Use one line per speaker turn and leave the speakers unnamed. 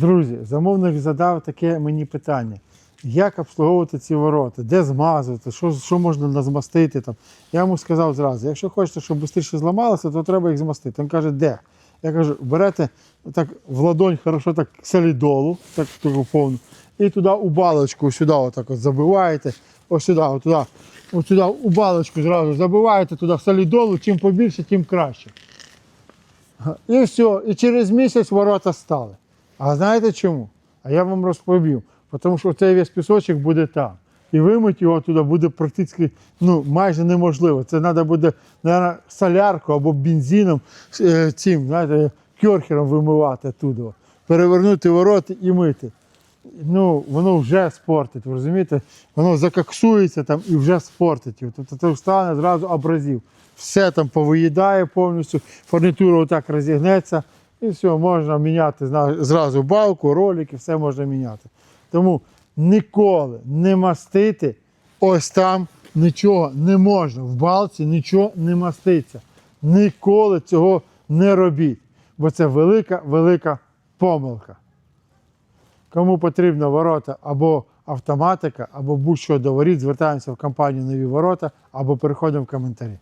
Друзі, замовник задав таке мені питання. Як обслуговувати ці ворота, де змазувати, що, що можна назмастити там. Я йому сказав зразу, якщо хочете, щоб швидше зламалося, то треба їх змастити. Він каже, де? Я кажу, берете так в ладонь хорошо так солідолу, так повну, і туди у балочку, сюди отак от забиваєте, ось сюди, от туди, от сюди у балочку зразу забиваєте туди солідолу, чим побільше, тим краще. І все, і через місяць ворота стали. А знаєте чому? А я вам розповів. Тому що цей весь пісочок буде там. І вимити його туди буде практично ну, майже неможливо. Це треба буде, наверное, солярку або бензином е, цим, знаєте, кьорхером вимивати туди. Перевернути ворота і мити. Ну, воно вже спортить, ви розумієте? Воно закаксується там і вже спортить. його. Тобто це стане зразу абразив. Все там повиїдає повністю, фурнітура отак розігнеться, і все, можна міняти зразу балку, ролики, все можна міняти. Тому ніколи не мастити ось там нічого не можна. В балці нічого не маститься. Ніколи цього не робіть, бо це велика, велика помилка. Кому потрібна ворота або автоматика, або будь-що до воріт, звертаємося в компанію Нові ворота або переходимо в коментарі.